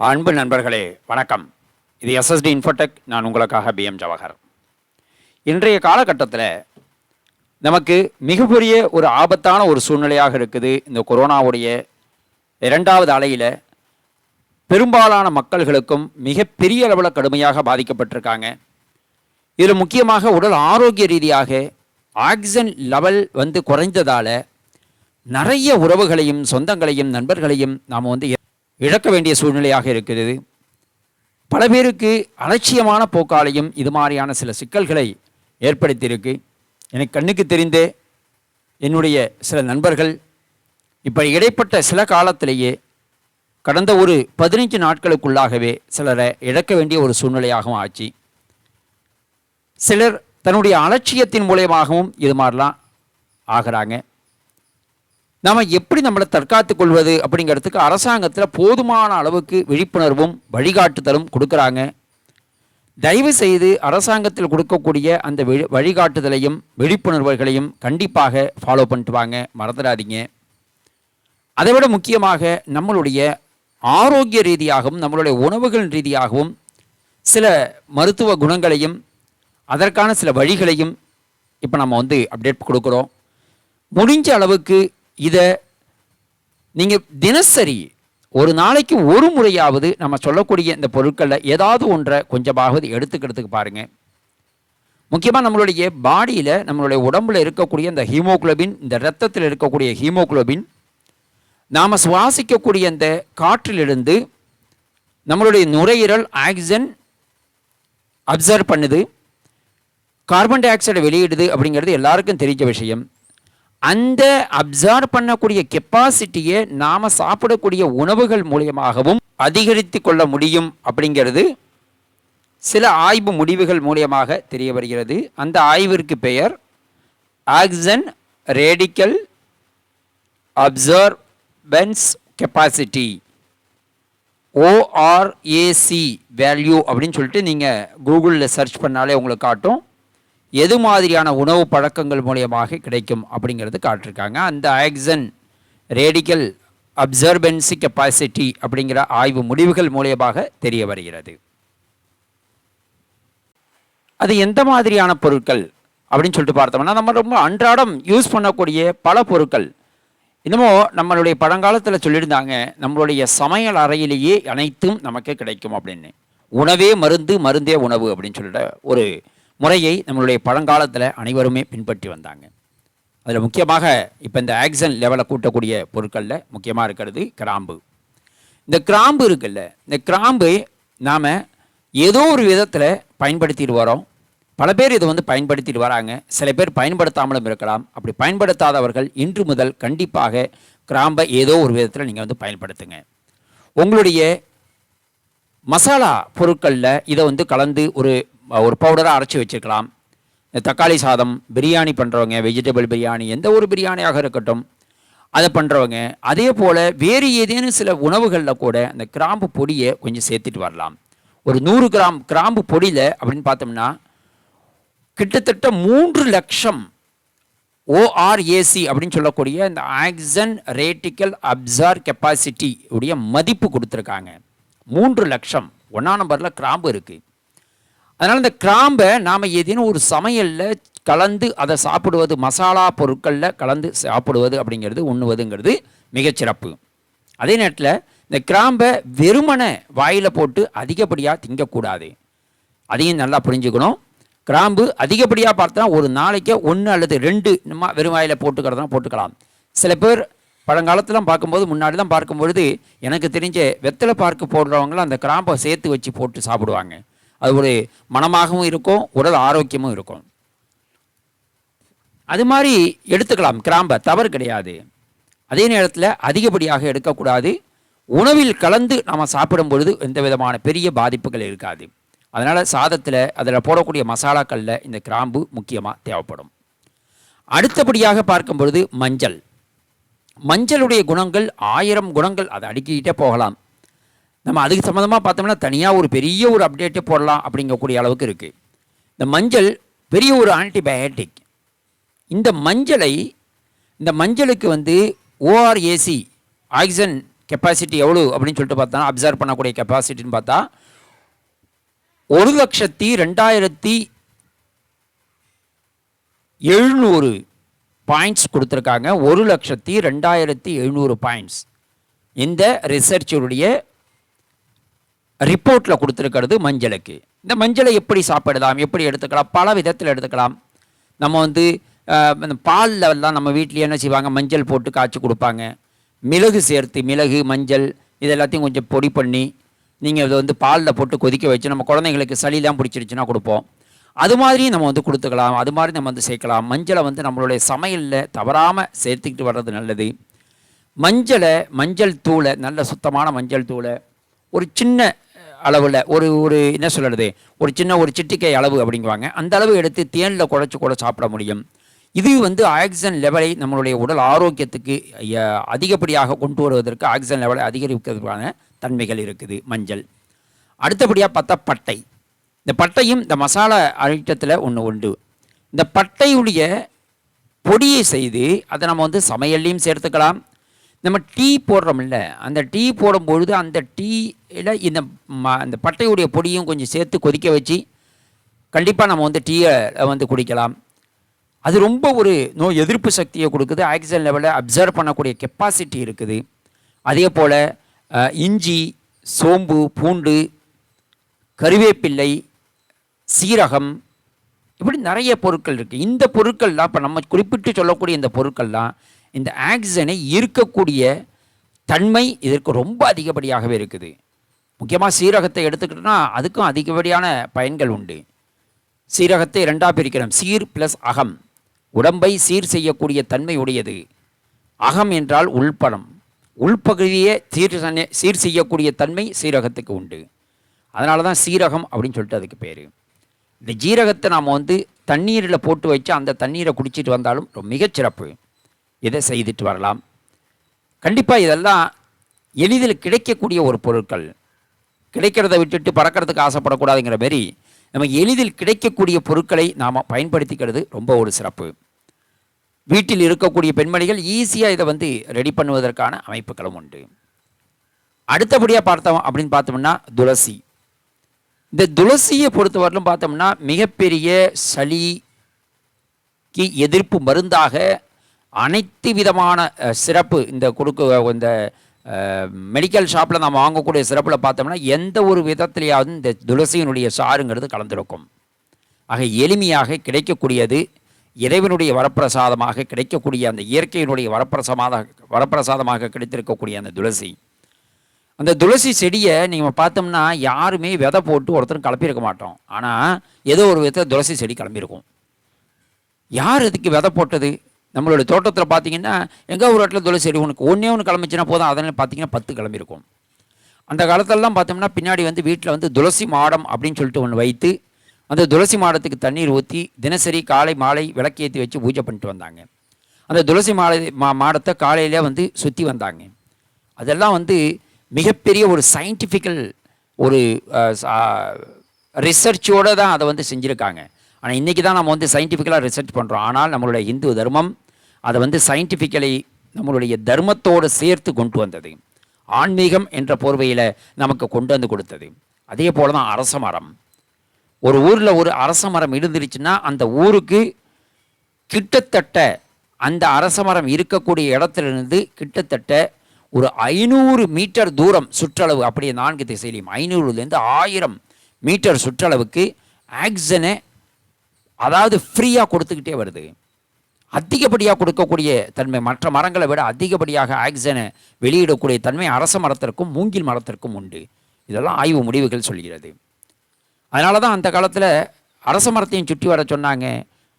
அன்பு நண்பர்களே வணக்கம். இது எஸ்எஸ்டி இன்ஃபோடெக் நான் உங்களுக்காக பிஎம் ஜவஹர் இன்றைய காலகட்டத்தில் நமக்கு மிகப்பெரிய ஒரு ஆபத்தான ஒரு சூழ்நிலையாக இருக்குது இந்த கொரோனாவுடைய இரண்டாவது அலையில் பெரும்பாலான மக்கள்களுக்கும் மிகப்பெரிய அளவில் கடுமையாக பாதிக்கப்பட்டிருக்காங்க. இதில் முக்கியமாக உடல் ஆரோக்கிய ரீதியாக ஆக்சிஜன் லெவல் வந்து குறைந்ததால் நிறைய உறவுகளையும் சொந்தங்களையும் நண்பர்களையும் நாம் வந்து இழக்க வேண்டிய சூழ்நிலையாக இருக்கிறது. பல பேருக்கு அலட்சியமான போக்காலையும் இது மாதிரியான சில சிக்கல்களை ஏற்படுத்தியிருக்கு. எனக்கு கண்ணுக்கு தெரிந்தே என்னுடைய சில நண்பர்கள் இப்போ இடைப்பட்ட சில காலத்திலேயே கடந்த ஒரு பதினைஞ்சு நாட்களுக்குள்ளாகவே சிலரை இழக்க வேண்டிய ஒரு சூழ்நிலையாகவும் ஆச்சு. சிலர் தன்னுடைய அலட்சியத்தின் மூலியமாகவும் இது மாதிரிலாம் ஆகிறாங்க. நாம் எப்படி நம்மளை தற்காத்துக் கொள்வது அப்படிங்கிறதுக்கு அரசாங்கத்தில் போதுமான அளவுக்கு விழிப்புணர்வும் வழிகாட்டுதலும் கொடுக்குறாங்க. தயவு செய்து அரசாங்கத்தில் கொடுக்கக்கூடிய அந்த வழி வழிகாட்டுதலையும் விழிப்புணர்வுகளையும் கண்டிப்பாக ஃபாலோ பண்ணிட்டு வாங்க. மறந்துடாதீங்க. அதை விட முக்கியமாக நம்மளுடைய ஆரோக்கிய ரீதியாகவும் நம்மளுடைய உணவுகள் ரீதியாகவும் சில மருத்துவ குணங்களையும் அதற்கான சில வழிகளையும் இப்போ நம்ம வந்து அப்டேட் கொடுக்குறோம். முடிஞ்ச அளவுக்கு இதை நீங்கள் தினசரி ஒரு நாளைக்கு ஒரு முறையாவது நம்ம சொல்லக்கூடிய இந்த பொருட்களில் ஏதாவது ஒன்றை கொஞ்சமாவது எடுத்துக்கிறதுக்கு பாருங்கள் முக்கியமாக நம்மளுடைய பாடியில் நம்மளுடைய உடம்புல இருக்கக்கூடிய இந்த ஹீமோகுளோபின் இந்த ரத்தத்தில் இருக்கக்கூடிய ஹீமோகுளோபின் நாம் சுவாசிக்கக்கூடிய இந்த காற்றிலிருந்து நம்மளுடைய நுரையீரல் ஆக்சிஜன் அப்சர்வ் பண்ணுது கார்பன் டை ஆக்சைடை வெளியிடுது அப்படிங்கிறது எல்லாருக்கும் தெரிஞ்ச விஷயம். அந்த அப்சர்வ் பண்ணக்கூடிய கெப்பாசிட்டியை நாம் சாப்பிடக்கூடிய உணவுகள் மூலியமாகவும் அதிகரித்து கொள்ள முடியும் அப்படிங்கிறது சில ஆய்வு முடிவுகள் மூலியமாக தெரிய வருகிறது. அந்த ஆய்விற்கு பெயர் oxygen radical absorbance capacity ORAC value அப்படின்னு சொல்லிட்டு நீங்கள் கூகுளில் சர்ச் பண்ணாலே உங்களுக்கு காட்டும். எது மாதிரியான உணவு பழக்கங்கள் மூலியமாக கிடைக்கும் அப்படிங்கிறது காட்டிருக்காங்க. அந்த ஆக்சன் ரேடிக்கல் அப்சர்பன்சி கெப்பாசிட்டி அப்படிங்கிற ஆய்வு முடிவுகள் மூலியமாக தெரிய வருகிறது. அது எந்த மாதிரியான பொருட்கள் அப்படின்னு சொல்லிட்டு பார்த்தோம்னா நம்ம ரொம்ப அன்றாடம் யூஸ் பண்ணக்கூடிய பல பொருட்கள். இன்னமும் நம்மளுடைய பழங்காலத்தில் சொல்லியிருந்தாங்க நம்மளுடைய சமையல் அறையிலேயே அனைத்தும் நமக்கு கிடைக்கும் அப்படின்னு. உணவே மருந்து மருந்தே உணவு அப்படின்னு சொல்லிட்டு ஒரு முறையை நம்மளுடைய பழங்காலத்தில் அனைவருமே பின்பற்றி வந்தாங்க. அதில் முக்கியமாக இப்போ இந்த ஆக்சன் லெவலை கூட்டக்கூடிய பொருட்களில் முக்கியமாக இருக்கிறது கிராம்பு. இந்த கிராம்பு இருக்குல்ல இந்த கிராம்பு நாம் ஏதோ ஒரு விதத்தில் பயன்படுத்திட்டு வரோம். பல பேர் இதை வந்து பயன்படுத்திட்டு வராங்க. சில பேர் பயன்படுத்தாமலும் இருக்கலாம். அப்படி பயன்படுத்தாதவர்கள் இன்று முதல் கண்டிப்பாக கிராம்பை ஏதோ ஒரு விதத்தில் நீங்கள் வந்து பயன்படுத்துங்க. உங்களுடைய மசாலா பொருட்களில் இதை வந்து கலந்து ஒரு ஒரு பவுடராக அரைச்சி வச்சுக்கலாம் இந்த தக்காளி சாதம் பிரியாணி பண்ணுறவங்க வெஜிடபிள் பிரியாணி எந்த ஒரு பிரியாணியாக இருக்கட்டும் அதை பண்ணுறவங்க அதே போல் வேறு ஏதேனும் சில உணவுகளில் கூட அந்த கிராம்பு பொடியை கொஞ்சம் சேர்த்துட்டு வரலாம். ஒரு நூறு கிராம் கிராம்பு பொடியில் அப்படின்னு பார்த்தோம்னா கிட்டத்தட்ட மூன்று லட்சம் ஓஆர்ஏசி அப்படின்னு சொல்லக்கூடிய இந்த ஆக்சன் ரேட்டிக்கல் அப்சார் கெப்பாசிட்டி உடைய மதிப்பு கொடுத்துருக்காங்க. மூன்று லட்சம். ஒன்றாம் நம்பரில் கிராம்பு இருக்குது அதனால் இந்த கிராம்பை நாம் ஏதேனும் ஒரு சமையலில் கலந்து அதை சாப்பிடுவது மசாலா பொருட்களில் கலந்து சாப்பிடுவது அப்படிங்கிறது உண்ணுவதுங்கிறது மிகச்சிறப்பு. அதே நேரத்தில் இந்த கிராம்பை வெறுமனை வாயில் போட்டு அதிகப்படியாக திங்கக்கூடாது. அதையும் நல்லா புரிஞ்சுக்கணும். கிராம்பு அதிகப்படியாக பார்த்தா ஒரு நாளைக்கு ஒன்று அல்லது ரெண்டு நம்ம வெறும் வாயில் போட்டுக்கிறதுனா போட்டுக்கலாம். சில பேர் பழங்காலத்திலாம் பார்க்கும்போது முன்னாடி தான் பார்க்கும்பொழுது எனக்கு தெரிஞ்ச வெத்தலை பார்க்கு போடுறவங்களும் அந்த கிராம்பை சேர்த்து வச்சு போட்டு சாப்பிடுவாங்க. அது ஒரு மனமாகவும் இருக்கும் உடல் ஆரோக்கியமும் இருக்கும். அது மாதிரி எடுத்துக்கலாம் கிராம்பை தவறு கிடையாது. அதே நேரத்தில் அதிகப்படியாக எடுக்கக்கூடாது. உணவில் கலந்து நாம் சாப்பிடும் பொழுது எந்த விதமான பெரிய பாதிப்புகள் இருக்காது. அதனால் சாதத்தில் அதில் போடக்கூடிய மசாலாக்களில் இந்த கிராம்பு முக்கியமாக தேவைப்படும். அடுத்தபடியாக பார்க்கும் பொழுது மஞ்சள். மஞ்சளுடைய குணங்கள் ஆயிரம் குணங்கள் அதை அடுக்கிக்கிட்டே போகலாம். நம்ம அதுக்கு சம்மந்தமாக பார்த்தோம்னா தனியாக ஒரு பெரிய ஒரு அப்டேட்டே போடலாம் அப்படிங்கக்கூடிய அளவுக்கு இருக்குது இந்த மஞ்சள் பெரிய ஒரு ஆன்டிபயோட்டிக் இந்த மஞ்சளை இந்த மஞ்சளுக்கு வந்து ஓஆர்ஏசி ஆக்சிஜன் கெப்பாசிட்டி எவ்வளோ அப்படின்னு சொல்லிட்டு பார்த்தா அப்சர்வ் பண்ணக்கூடிய கெப்பாசிட்டின்னு பார்த்தா ஒரு லட்சத்தி ரெண்டாயிரத்தி எழுநூறு பாயிண்ட்ஸ் கொடுத்துருக்காங்க. ஒரு லட்சத்தி ரெண்டாயிரத்தி எழுநூறு பாயிண்ட்ஸ் இந்த ரிசர்ச்சுடைய ரிப்போர்ட்டில் கொடுத்துருக்கிறது மஞ்சளுக்கு. இந்த மஞ்சளை எப்படி சாப்பிடலாம் எப்படி எடுத்துக்கலாம் பல விதத்தில் எடுத்துக்கலாம். நம்ம வந்து அஹ், இந்த பாலில் எல்லாம் நம்ம வீட்லேயே என்ன செய்வாங்க மஞ்சள் போட்டு காய்ச்சி கொடுப்பாங்க. மிளகு சேர்த்து மிளகு மஞ்சள் இது எல்லாத்தையும் கொஞ்சம் பொடி பண்ணி நீங்கள் இதை வந்து பாலில் போட்டு கொதிக்க வச்சு நம்ம குழந்தைங்களுக்கு சளிலாம் பிடிச்சிருச்சுன்னா கொடுப்போம். அது மாதிரியும் நம்ம வந்து கொடுத்துக்கலாம் அது மாதிரி நம்ம வந்து சேர்க்கலாம். மஞ்சளை வந்து நம்மளுடைய சமையலில் தவறாமல் சேர்த்துக்கிட்டு வர்றது நல்லது. மஞ்சளை மஞ்சள் தூளை நல்ல சுத்தமான மஞ்சள் தூளை ஒரு சின்ன அளவில் ஒரு ஒரு என்ன சொல்கிறது ஒரு சின்ன ஒரு சிட்டிக்கை அளவு அப்படிங்குவாங்க. அந்த அளவு எடுத்து தேனில் குழச்சி கூட சாப்பிட முடியும். இது வந்து ஆக்சிஜன் லெவலை நம்மளுடைய உடல் ஆரோக்கியத்துக்கு அதிகப்படியாக கொண்டு வருவதற்கு ஆக்சிஜன் லெவலை அதிகரிப்பதற்கான தன்மைகள் இருக்குது மஞ்சள். அடுத்தபடியாக பார்த்தா பட்டை இந்த பட்டையும் இந்த மசாலா ஐட்டத்தில் ஒன்று உண்டு. இந்த பட்டையுடைய பொடியை செய்து அதை நம்ம வந்து சமையல்லையும் சேர்த்துக்கலாம். நம்ம டீ போடுறோம்ல அந்த டீ போடும்பொழுது அந்த டீயில் இந்த ம அந்த பட்டையுடைய பொடியும் கொஞ்சம் சேர்த்து கொதிக்க வச்சு கண்டிப்பாக நம்ம வந்து டீயை வந்து குடிக்கலாம். அது ரொம்ப ஒரு நோய் எதிர்ப்பு சக்தியை கொடுக்குது. ஆக்சிஜன் லெவலை அப்சர்வ் பண்ணக்கூடிய கெப்பாசிட்டி இருக்குது. அதே போல் இஞ்சி சோம்பு பூண்டு கருவேப்பிள்ளை சீரகம் இப்படி நிறைய பொருட்கள் இருக்குது இந்த பொருட்கள்லாம் இப்போ நம்ம குறிப்பிட்டு சொல்லக்கூடிய இந்த பொருட்கள்லாம் இந்த ஆக்சிஜனை ஈர்க்கக்கூடிய தன்மை இதற்கு ரொம்ப அதிகப்படியாகவே இருக்குது. முக்கியமாக சீரகத்தை எடுத்துக்கிட்டோன்னா அதுக்கும் அதிகப்படியான பயன்கள் உண்டு. சீரகத்தை ரெண்டாக பிரிக்கிறோம். சீர் ப்ளஸ் அகம். உடம்பை சீர் செய்யக்கூடிய தன்மை உடையது. அகம் என்றால் உள்பணம். உள்பகுதியே சீர் சீர் செய்யக்கூடிய தன்மை சீரகத்துக்கு உண்டு. அதனால தான் சீரகம் அப்படின்னு சொல்லிட்டு அதுக்கு பேர். இந்த ஜீரகத்தை நாம் வந்து தண்ணீரில் போட்டு வச்சு அந்த தண்ணீரை குடிச்சிட்டு வந்தாலும் ரொம்ப மிகச்சிறப்பு இதை செய்துட்டு வரலாம்? கண்டிப்பாக இதெல்லாம் எளிதில் கிடைக்கக்கூடிய ஒரு பொருட்கள். கிடைக்கிறத விட்டுட்டு பறக்கிறதுக்கு ஆசைப்படக்கூடாதுங்கிற மாரி நமக்கு எளிதில் கிடைக்கக்கூடிய பொருட்களை நாம் பயன்படுத்திக்கிறது ரொம்ப ஒரு சிறப்பு. வீட்டில் இருக்கக்கூடிய பெண்மணிகள் ஈஸியாக இதை வந்து ரெடி பண்ணுவதற்கான அமைப்புகளும் உண்டு. அடுத்தபடியாக பார்த்தோம் அப்படின்னு பார்த்தோம்னா துளசி. இந்த துளசியை பொறுத்தவரையிலும் பார்த்தோம்னா மிகப்பெரிய சளிக்கு எதிர்ப்பு மருந்தாக அனைத்து விதமான சிறப்பு இந்த கொடுக்க இந்த மெடிக்கல் ஷாப்பில் நம்ம வாங்கக்கூடிய சிறப்பில் பார்த்தோம்னா எந்த ஒரு விதத்திலேயாவது இந்த துளசியினுடைய சாறுங்கிறது கலந்திருக்கும். ஆக எளிமையாக கிடைக்கக்கூடியது இறைவனுடைய வரப்பிரசாதமாக கிடைக்கக்கூடிய அந்த இயற்கையினுடைய வரப்பிரசமாக வரப்பிரசாதமாக கிடைத்திருக்கக்கூடிய அந்த துளசி. அந்த துளசி செடியை நீங்கள் பார்த்தோம்னா யாருமே விதை போட்டு ஒருத்தரும் கிளப்பியிருக்க மாட்டோம். ஆனால் ஏதோ ஒரு விதத்தில் துளசி செடி கிளம்பியிருக்கும் யார் இதுக்கு விதை போட்டது? நம்மளோட தோட்டத்தில் பார்த்தீங்கன்னா எங்கே ஒரு இடத்துல துளசி செடி உனக்கு ஒன்றே ஒன்று கிளம்பிச்சுன்னா போதும். அதனால் பார்த்தீங்கன்னா பத்து கிளம்பியிருக்கும். அந்த காலத்திலலாம் பார்த்தோம்னா பின்னாடி வந்து வீட்டில் வந்து துளசி மாடம் அப்படின்னு சொல்லிட்டு ஒன்று வைத்து அந்த துளசி மாடத்துக்கு தண்ணீர் ஊற்றி தினசரி காலை மாலை விளக்கேற்றி வச்சு பூஜை பண்ணிட்டு வந்தாங்க. அந்த துளசி மாலை மா மாடத்தை காலையிலே வந்து சுற்றி வந்தாங்க. அதெல்லாம் வந்து மிகப்பெரிய ஒரு சயின்டிஃபிக்கல் ஒரு ரிசர்ச்சோடு தான் அதை வந்து செஞ்சுருக்காங்க. ஆனால் இன்றைக்கி தான் நம்ம வந்து சயின்டிஃபிக்கலாக ரிசர்ச் பண்ணுறோம் ஆனால் நம்மளுடைய இந்து தர்மம் அதை வந்து சயின்டிஃபிக்கலி நம்மளுடைய தர்மத்தோடு சேர்த்து கொண்டு வந்தது. ஆன்மீகம் என்ற போர்வையில் நமக்கு கொண்டு வந்து கொடுத்தது. அதே போல தான் அரச மரம். ஒரு ஊரில் ஒரு அரச மரம் இருந்துருச்சுன்னா அந்த ஊருக்கு கிட்டத்தட்ட அந்த அரச மரம் இருக்கக்கூடிய இடத்துலேருந்து கிட்டத்தட்ட ஒரு ஐநூறு மீட்டர் தூரம் சுற்றளவு அப்படியே நான்கு திசையிலையும் ஐநூறுலேருந்து ஆயிரம் மீட்டர் சுற்றளவுக்கு ஆக்சிஜனை அதாவது ஃப்ரீயாக கொடுத்துக்கிட்டே வருது. அதிகப்படியாக கொடுக்கக்கூடிய தன்மை மற்ற மரங்களை விட அதிகப்படியாக ஆக்சிஜனை வெளியிடக்கூடிய தன்மை அரச மரத்திற்கும் மூங்கில் மரத்திற்கும் உண்டு. இதெல்லாம் ஆய்வு முடிவுகள் சொல்கிறது. அதனால தான் அந்த காலத்தில் அரச மரத்தையும் சுற்றி வர சொன்னாங்க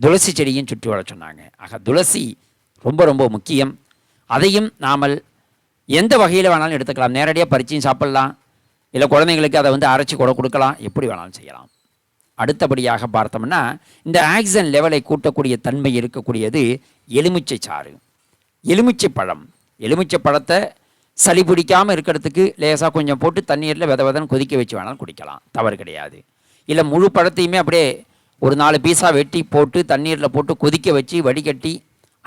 துளசி செடியும் சுற்றி வர சொன்னாங்க. ஆக துளசி ரொம்ப ரொம்ப முக்கியம். அதையும் நாமல் எந்த வகையில் வேணாலும் எடுத்துக்கலாம். நேரடியாக பறிச்சியும் சாப்பிட்லாம். இல்லை குழந்தைங்களுக்கு அதை வந்து அரைச்சி கூட கொடுக்கலாம். எப்படி வேணாலும் செய்யலாம். அடுத்தபடியாக பார்த்தோம்னா இந்த ஆக்சிஜன் லெவலை கூட்டக்கூடிய தன்மை இருக்கக்கூடியது எலுமிச்சை சாறு. எலுமிச்சை பழம். எலுமிச்சை பழத்தை சளி பிடிக்காமல் இருக்கிறதுக்கு லேசாக கொஞ்சம் போட்டு தண்ணீரில் வித விதன்னு கொதிக்க வச்சு வேணாலும் குடிக்கலாம். தவறு கிடையாது. இல்லை முழு பழத்தையுமே அப்படியே ஒரு நாலு பீஸாக வெட்டி போட்டு தண்ணீரில் போட்டு கொதிக்க வச்சு வடிகட்டி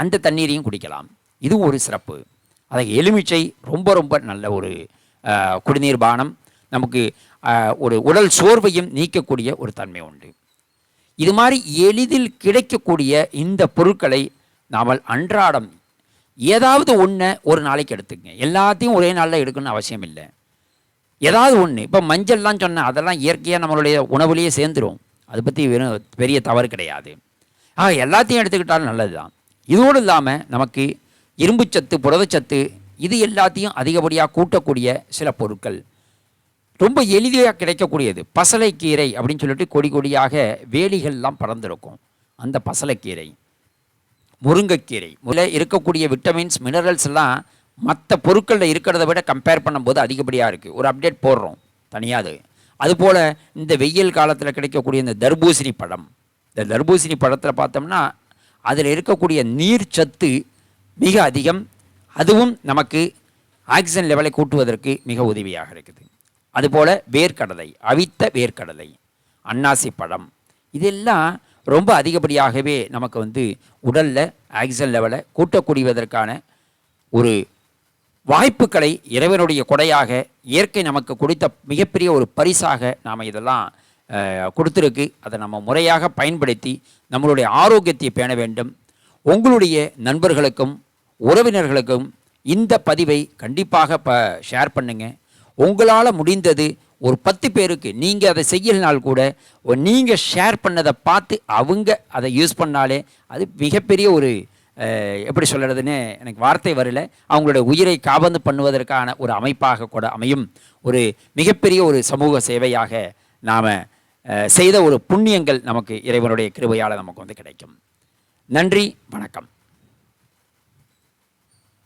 அந்த தண்ணீரையும் குடிக்கலாம். இதுவும் ஒரு சிறப்பு. அதை எலுமிச்சை ரொம்ப ரொம்ப நல்ல ஒரு குடிநீர் பானம். நமக்கு ஒரு உடல் சோர்வையும் நீக்கக்கூடிய ஒரு தன்மை உண்டு. இது மாதிரி எளிதில் கிடைக்கக்கூடிய இந்த பொருட்களை நாம் அன்றாடம் ஏதாவது ஒன்றை ஒரு நாளைக்கு எடுத்துக்கங்க. எல்லாத்தையும் ஒரே நாளில் எடுக்கணும்னு அவசியம் இல்லை. ஏதாவது ஒன்று இப்போ மஞ்சள்லாம் சொன்னேன் அதெல்லாம் இயற்கையாக நம்மளுடைய உணவுலேயே சேர்ந்துரும். அதை பற்றி வெறும் பெரிய தவறு கிடையாது. ஆ எல்லாத்தையும் எடுத்துக்கிட்டாலும் நல்லது தான் இதோடு இல்லாமல் நமக்கு இரும்புச்சத்து புரதச்சத்து இது எல்லாத்தையும் அதிகப்படியாக கூட்டக்கூடிய சில பொருட்கள். ரொம்ப எளிதாக கிடைக்கக்கூடியது. பசலைக்கீரை அப்படின்னு சொல்லிட்டு கொடி கொடியாக வேலிகள்லாம் பறந்துருக்கும். அந்த பசலைக்கீரை. முருங்கைக்கீரை. முதல்ல இருக்கக்கூடிய விட்டமின்ஸ் மினரல்ஸ் எல்லாம் மற்ற பொருட்களில் இருக்கிறத விட கம்பேர் பண்ணும்போது அதிகப்படியாக இருக்குது ஒரு அப்டேட் போடுறோம். தனியாக அது. அதுபோல் இந்த வெயில் காலத்தில் கிடைக்கக்கூடிய இந்த தர்பூசணி பழம். இந்த தர்பூசணி பழத்தில் பார்த்தோம்னா அதில் இருக்கக்கூடிய நீர் சத்து மிக அதிகம். அதுவும் நமக்கு ஆக்சிஜன் லெவலை கூட்டுவதற்கு மிக உதவியாக இருக்குது. அதுபோல் வேர்க்கடலை அவித்த வேர்க்கடலை அன்னாசி பழம் இதெல்லாம் ரொம்ப அதிகப்படியாகவே நமக்கு வந்து உடலில் ஆக்சிஜன் லெவலை கூட்டக்கூடியதற்கான ஒரு வாய்ப்புகளை இறைவனுடைய கொடையாக இயற்கை நமக்கு கொடுத்த மிகப்பெரிய ஒரு பரிசாக நாம் இதெல்லாம் கொடுத்துருக்கு. அதை நம்ம முறையாக பயன்படுத்தி நம்மளுடைய ஆரோக்கியத்தை பேண வேண்டும். உங்களுடைய நண்பர்களுக்கும் உறவினர்களுக்கும் இந்த பதிவை கண்டிப்பாக ப ஷேர் பண்ணுங்கள் உங்களால் முடிந்தது ஒரு பத்து பேருக்கு நீங்கள் அதை செய்யலனால் கூட நீங்கள் ஷேர் பண்ணதை பார்த்து அவங்க அதை யூஸ் பண்ணாலே அது மிகப்பெரிய ஒரு எப்படி சொல்கிறதுன்னு எனக்கு வார்த்தை வரல. அவங்களுடைய உயிரை காபந்து பண்ணுவதற்கான ஒரு அமைப்பாக கூட அமையும். ஒரு மிகப்பெரிய ஒரு சமூக சேவையாக நாம் செய்த ஒரு புண்ணியங்கள் நமக்கு இறைவனுடைய கிருபையால் நமக்கு வந்து கிடைக்கும். நன்றி வணக்கம்.